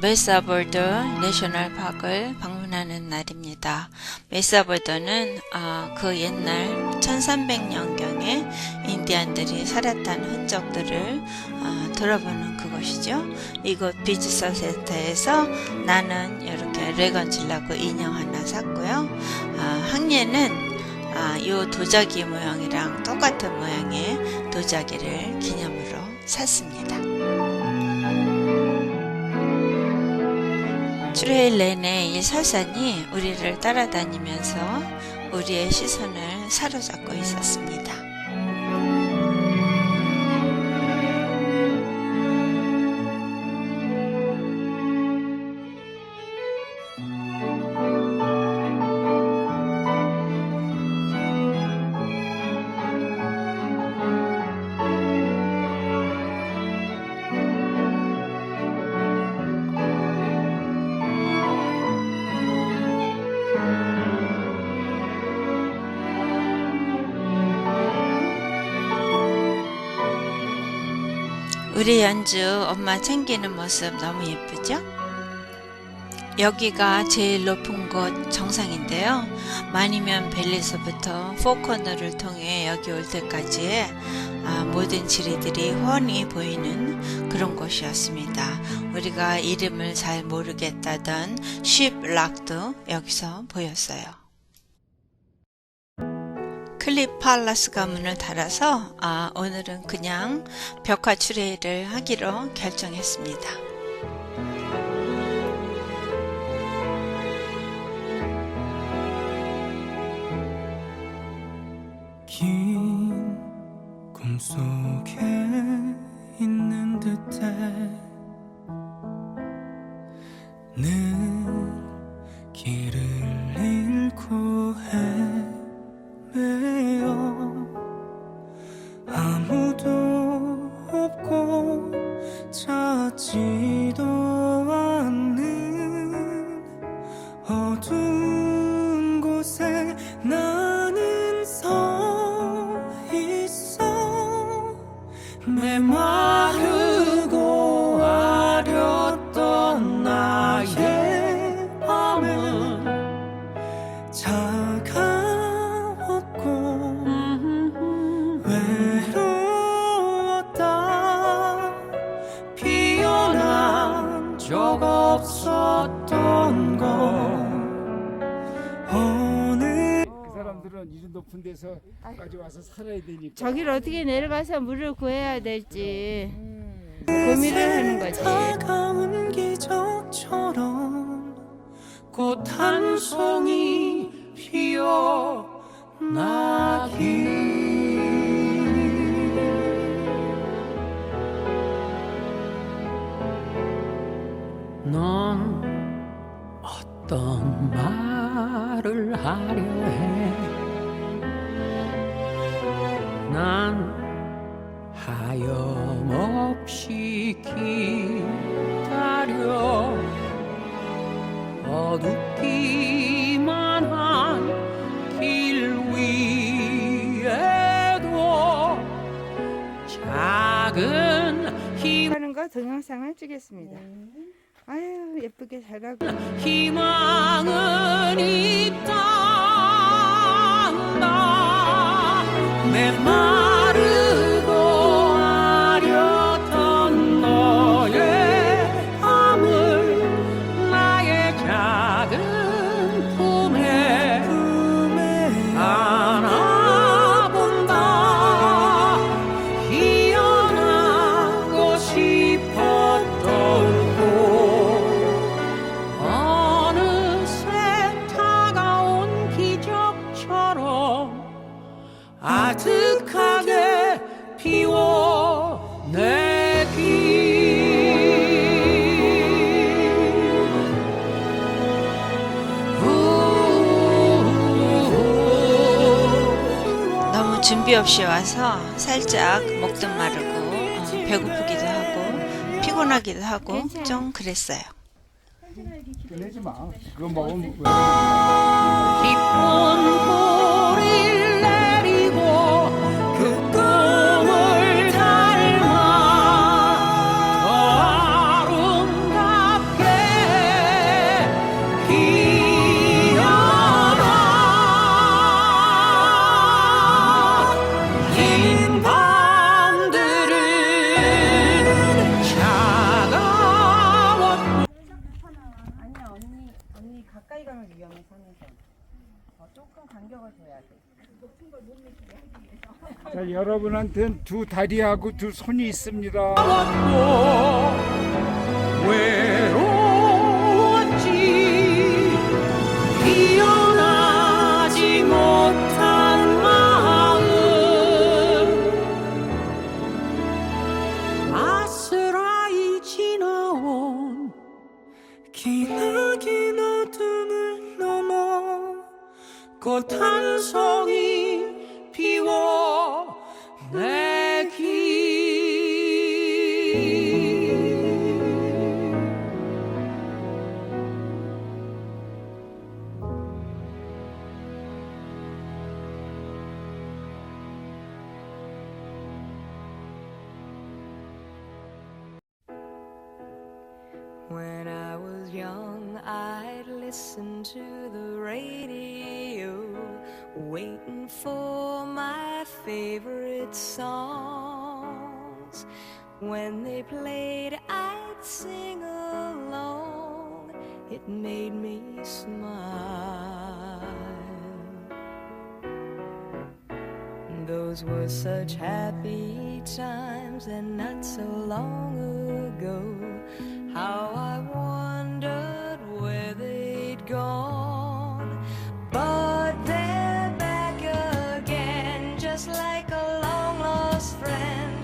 메사볼더 내셔널 파크를 방문하는 날입니다. 메사볼더는 아, 그 옛날 1300년경에 인디안들이 살았다는 흔적들을 아, 돌아보는 그곳이죠. 이곳 비지서 센터에서 나는 이렇게 레건질라고 인형 하나 샀고요. 아, 항예는 아, 이 도자기 모양이랑 똑같은 모양의 도자기를 기념으로 샀습니다. 출애일 내내 이 설산이 우리를 따라다니면서 우리의 시선을 사로잡고 있었습니다. 우리 연주 엄마 챙기는 모습 너무 예쁘죠? 여기가 제일 높은 곳 정상인데요. 마니면 벨리서부터 포커너를 통해 여기 올 때까지의 아, 모든 지리들이 훤히 보이는 그런 곳이었습니다. 우리가 이름을 잘 모르겠다던 쉽락도 여기서 보였어요. 클립 팔라스 가문을 달아서 아, 오늘은 그냥 벽화 출애를 하기로 결정했습니다. 긴 꿈속에 있는 듯해 늘 길을 메 사람들은 이런 높은 데서까지 와서 살아야 되니까 저기를 어떻게 내려가서 물을 구해야 될지 고민을 하는 거지. 다가온 기적처럼 꽃 한 송이 피어나기 넌 어떤 말을 하려 해? 하염없이 기다려. 어둡기만 한 길 위에도 작은 힘 하는 거 동영상을 찍겠습니다. 아유 예쁘게 잘 가고. 희망은 있단다. 메마 없이 와서 살짝 목도 마르고 어, 배고프기도 하고 피곤하기도 하고. 좀 그랬어요. 꺼내지 마 그거 먹으면 여러분한테는 두 다리하고 두 손이 있습니다. When I was young, I'd listen to the radio, waiting for my favorite songs. When they played, I'd sing along. It made me smile. Those were such happy times and not so long ago. How I wondered where they'd gone. But they're back again, just like a long lost friend.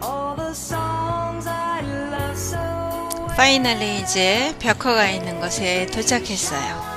All the songs I love so. 파이널리 이제 벽화가 있는 곳에 도착했어요.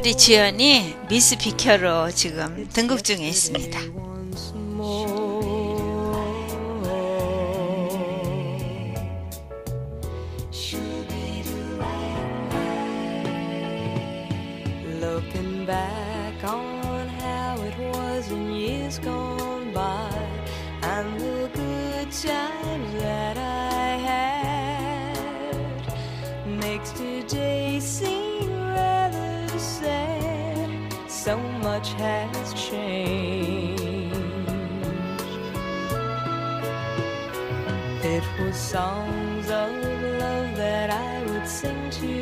우리 지연이 미스 비켜로 지금 등극 중에 있습니다. Once It was songs of love that I would sing to. them,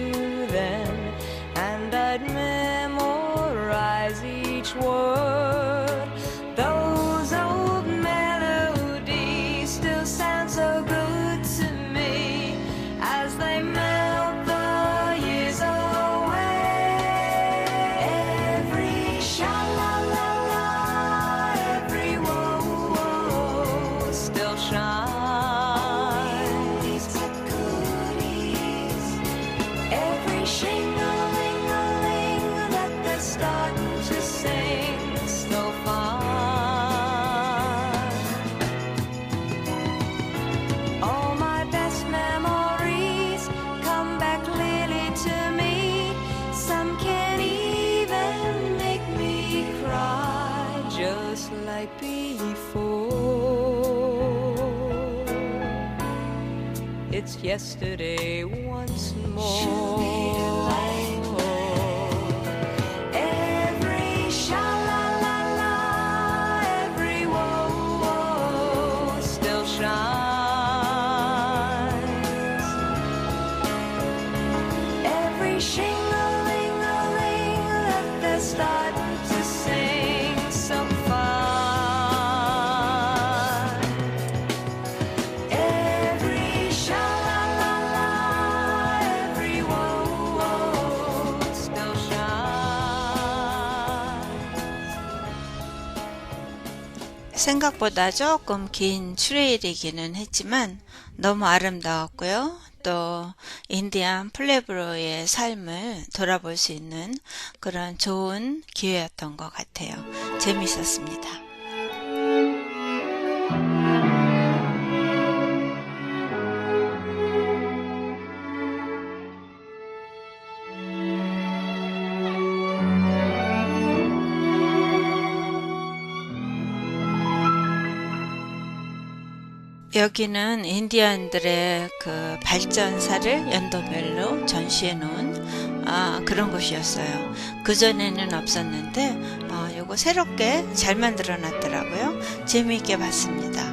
yesterday once more. 생각보다 조금 긴 트레일이기는 했지만 너무 아름다웠고요. 또 인디안 플레브로의 삶을 돌아볼 수 있는 그런 좋은 기회였던 것 같아요. 재밌었습니다. 여기는 인디안들의 그 발전사를 연도별로 전시해 놓은 아, 그런 곳이었어요. 그전에는 없었는데, 어, 요거 새롭게 잘 만들어 놨더라고요. 재미있게 봤습니다.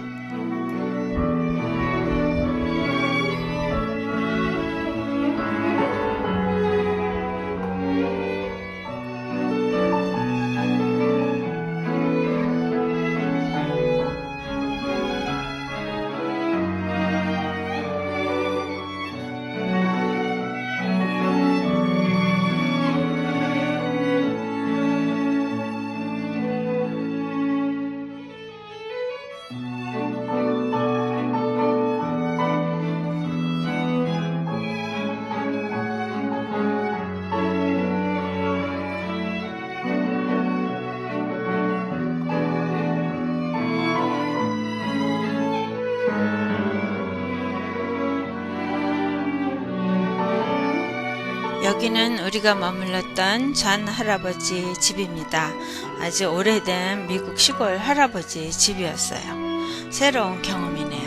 여기는 우리가 머물렀던 잔 할아버지 집입니다. 아주 오래된 미국 시골 할아버지 집이었어요. 새로운 경험이네요.